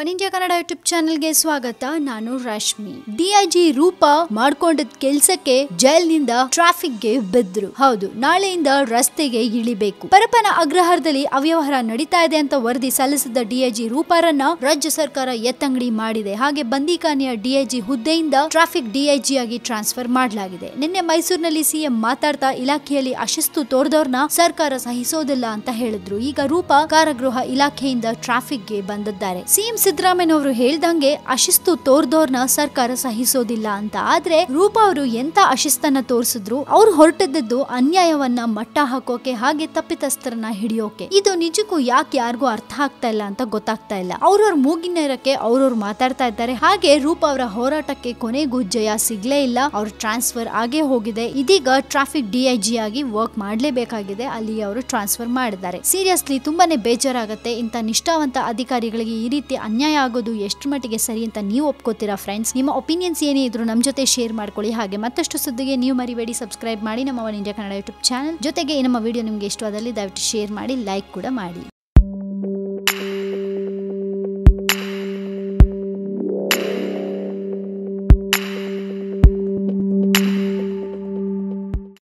One India Kannada YouTube ಚಾನೆಲ್ಗೆ ಸ್ವಾಗತ. ನಾನು ರಶ್ಮಿ. ಡಿಐಜಿ ರೂಪ ಮಾಡ್ಕೊಂಡಿದ್ ಕೆಲ್ಸಕ್ಕೆ ಜೈಲ್ನಿಂದ ಟ್ರಾಫಿಕ್ಗೆ ಬಿದ್ರು. ಹೌದು, ನಾಳೆಯಿಂದ ರಸ್ತೆಗೆ ಇಳಿಬೇಕು. ಪರಪನ ಅಗ್ರಹಾರದಲ್ಲಿ ಅವ್ಯವಹಾರ ನಡೀತಾ ಇದೆ ಅಂತ ವರದಿ ಸಲ್ಲಿಸಿದ್ದ ಡಿಐಜಿ ರೂಪಾರನ್ನ ರಾಜ್ಯ ಸರ್ಕಾರ ಎತ್ತಂಗಡಿ ಮಾಡಿದೆ. ಹಾಗೆ ಬಂದಿಖಾನೆಯ ಡಿಐಜಿ ಹುದ್ದೆಯಿಂದ ಟ್ರಾಫಿಕ್ ಡಿಐಜಿ ಆಗಿ ಟ್ರಾನ್ಸ್ಫರ್ ಮಾಡಲಾಗಿದೆ. ನಿನ್ನೆ ಮೈಸೂರಿನಲ್ಲಿ ಸಿಎಂ ಮಾತಾಡ್ತಾ ಇಲಾಖೆಯಲ್ಲಿ ಅಶಿಸ್ತು ತೋರ್ದವ್ರನ್ನ ಸರ್ಕಾರ ಸಹಿಸೋದಿಲ್ಲ ಅಂತ ಹೇಳಿದ್ರು. ಈಗ ರೂಪ ಕಾರಾಗೃಹ ಇಲಾಖೆಯಿಂದ ಟ್ರಾಫಿಕ್ಗೆ ಬಂದಿದ್ದಾರೆ. ಸಿಎಂ ಸಿದ್ದರಾಮಯ್ಯ ಅವರು ಹೇಳ್ದಂಗೆ ಅಶಿಸ್ತು ತೋರ್ದೋರ್ನ ಸರ್ಕಾರ ಸಹಿಸೋದಿಲ್ಲ ಅಂತ. ಆದ್ರೆ ರೂಪ ಅವರು ಎಂತ ಅಶಿಸ್ತನ್ನ ತೋರಿಸಿದ್ರು, ಅವ್ರು ಹೊರಟದ್ದು ಅನ್ಯಾಯವನ್ನ ಮಟ್ಟ ಹಾಕೋಕೆ ಹಾಗೆ ತಪ್ಪಿತಸ್ಥರನ್ನ ಹಿಡಿಯೋಕೆ. ಇದು ನಿಜಕ್ಕೂ ಯಾಕೆ ಯಾರಿಗೂ ಅರ್ಥ ಆಗ್ತಾ ಇಲ್ಲ ಅಂತ ಗೊತ್ತಾಗ್ತಾ ಇಲ್ಲ. ಅವ್ರವ್ರ ಮೂಗಿನ ನೇರಕ್ಕೆ ಅವ್ರವ್ರು ಮಾತಾಡ್ತಾ ಇದ್ದಾರೆ. ಹಾಗೆ ರೂಪ ಅವರ ಹೋರಾಟಕ್ಕೆ ಕೊನೆಗೂ ಜಯ ಸಿಗ್ಲೇ ಇಲ್ಲ. ಅವ್ರ ಟ್ರಾನ್ಸ್ಫರ್ ಆಗೇ ಹೋಗಿದೆ. ಇದೀಗ ಟ್ರಾಫಿಕ್ ಡಿಐಜಿ ಆಗಿ ವರ್ಕ್ ಮಾಡ್ಲೇಬೇಕಾಗಿದೆ. ಅಲ್ಲಿ ಅವರು ಟ್ರಾನ್ಸ್ಫರ್ ಮಾಡಿದ್ದಾರೆ. ಸೀರಿಯಸ್ಲಿ ತುಂಬಾನೇ ಬೇಜಾರಾಗುತ್ತೆ ಇಂತ ನಿಷ್ಠಾವಂತ ಅಧಿಕಾರಿಗಳಿಗೆ ಈ ರೀತಿ ಅನ್ಯಾಯ ಆಗೋದು ಎಷ್ಟು ಮಟ್ಟಿಗೆ ಸರಿ ಅಂತ ನೀವು ಒಪ್ಕೋತೀರಾ ಫ್ರೆಂಡ್ಸ್ ನಿಮ್ಮ ಒಪಿನಿಯನ್ಸ್ ಏನೇ ಇದ್ರು ನಮ್ಮ ಜೊತೆ ಶೇರ್ ಮಾಡ್ಕೊಳ್ಳಿ. ಹಾಗೆ ಮತ್ತಷ್ಟು ಸುದ್ದಿಗೆ ನೀವು ಮರಿಬೇಡಿ ಸಬ್ಸ್ಕ್ರೈಬ್ ಮಾಡಿ ನಮ್ಮ one India Kannada YouTube channel ಜೊತೆಗೆ ನಮ್ಮ ವಿಡಿಯೋ ನಿಮಗೆ ಇಷ್ಟವಾದಲ್ಲಿ ದಯವಿಟ್ಟು ಶೇರ್ ಮಾಡಿ ಲೈಕ್ ಕೂಡ ಮಾಡಿ.